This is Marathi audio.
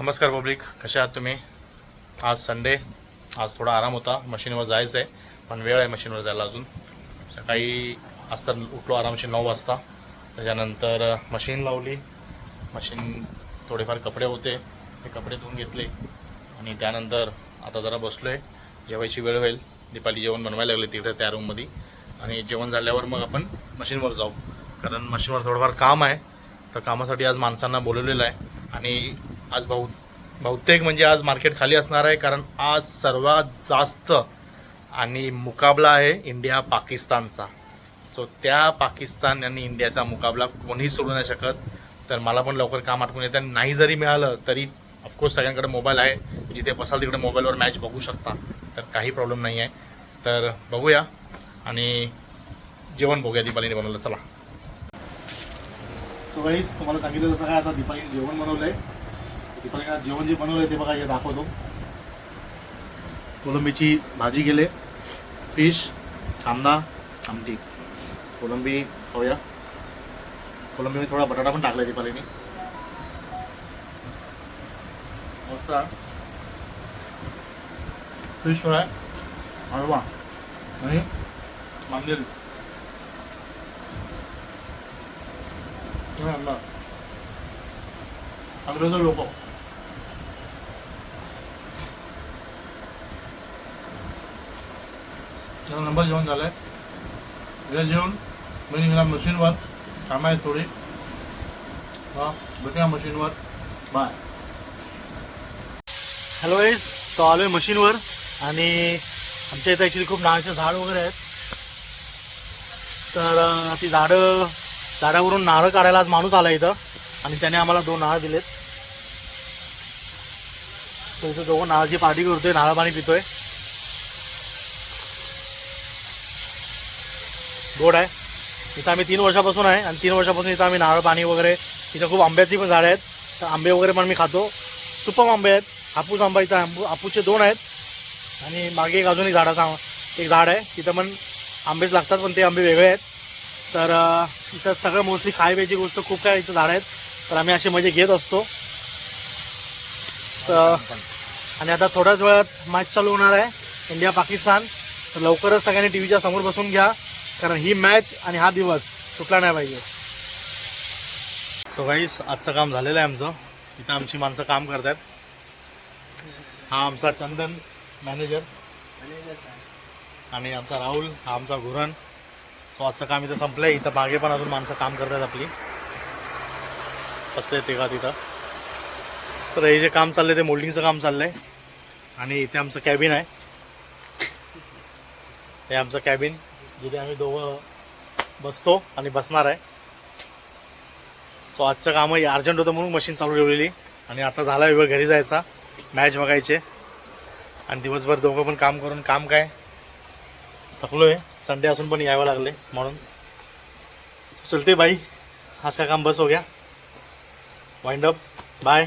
नमस्कार पब्लिक कशा आहात तुम्ही? आज संडे आज थोडा आराम होता मशीनवर जायचं आहे पण वेळ आहे मशीनवर जायला अजून. सकाळी आज तर उठलो आरामशीर नऊ वाजता. त्याच्यानंतर मशीन लावली. मशीन थोडेफार कपडे होते ते कपडे धुवून घेतले. आणि त्यानंतर आता जरा बसलो आहे जेवायची वेळ होईल. दीपाली जेवण बनवायला लागले तिकडे त्या रूममध्ये आणि जेवण झाल्यावर मग आपण मशीनवर जाऊ. कारण मशीनवर थोडंफार काम आहे. तर कामासाठी आज माणसांना बोलवलेलं आहे. आणि आज बहु बहुतेक म्हणजे आज मार्केट खाली असणार आहे कारण आज सर्वात जास्त आणि मुकाबला आहे इंडिया पाकिस्तानचा. सो त्या पाकिस्तान आणि इंडियाचा मुकाबला कोणीही सोडू नाही शकत. तर मला पण लवकर काम आठवून येतं आणि नाही जरी मिळालं तरी ऑफकोर्स सगळ्यांकडे मोबाईल आहे. जिथे बसाल तिकडे मोबाईलवर मॅच बघू शकता. तर काही प्रॉब्लेम नाही आहे तर बघूया आणि जेवण बघूया दीपालीने बनवलं. चला. तुम्हाला सांगितलं जसं काय? आता दीपालीने जेवण बनवलं आहे आज जेवण जे बनवलंय ते बघा हे दाखवतो. कोलंबीची भाजी गेले फिश कांदा आमटी. कोलंबी खाऊया. कोलंबी थोडा बटाटा पण टाकला दीपालीने. मस्त. फिश फ्राय हलवा आणि मांदेल अंग्रेजो लोक. त्याचा नंबर जेवण आहे वेळ जेवण मी निघाला मशीनवर काम आहे थोडी हां भेटूया मशीनवर बाय हॅलो एस तो आलो आहे मशीनवर आणि आमच्या इथं ॲक्च्युली खूप नारळाचे झाड वगैरे आहेत. तर ती झाडं झाडावरून नारळ काढायला आज माणूस आला इथं. आणि त्याने आम्हाला दोन नारळ दिलेत. तर इथं दोघं नारळाची पार्टी करतोय नारळ पाणी पितोय. गोड आहे. इथं आम्ही तीन वर्षापासून आहे आणि तीन वर्षापासून इथं आम्ही नारळ पाणी वगैरे इथं खूप आंब्याची पण झाडं आहेत. तर आंबे वगैरे पण मी खातो. सुपम आंबे आहेत. हापूस आंबा इथं आंबू हापूसचे दोन आहेत. आणि मागे एक अजूनही झाडाचा एक झाड आहे. तिथं पण आंबेच लागतात पण ते आंबे वेगळे आहेत. तर इथं सगळं मोस्टली खाय प्यायची गोष्ट खूप काय इथं झाडं आहेत. तर आम्ही असे मजे घेत असतो. तर आणि आता थोड्याच वेळात मॅच चालू होणार आहे. इंडिया पाकिस्तान तर लवकरच सगळ्यांनी टी व्हीच्या समोर बसून घ्या. कारण ही मॅच आणि हा दिवस सुटला नाही पाहिजे. सो गाईस आजचं काम झालेलं आहे आमचं. इथं आमची माणसं काम करतात हा आमचा चंदन मॅनेजर आणि आमचा राहुल हा आमचा घुरण. सो आजचं काम इथं संपलं आहे इथं मागे पण अजून माणसं काम करतात आपली. बसले ते का तिथं. तर हे जे काम चाललंय ते मोल्डिंगचं काम चाललंय. आणि इथे आमचं कॅबिन आहे. हे आमचं कॅबिन जिथे आम्ही दोघं बसतो आणि बसणार आहे. सो आजचं कामही अर्जंट होतं म्हणून मशीन चालू ठेवलेली. आणि आता झाला वेळ घरी जायचा. मॅच बघायचे. आणि दिवसभर दोघं पण काम करून काम काय? थकलो आहे संडे असून पण यावं लागले म्हणून. चलते बाई. अशा काम बस हो गया. Wind up by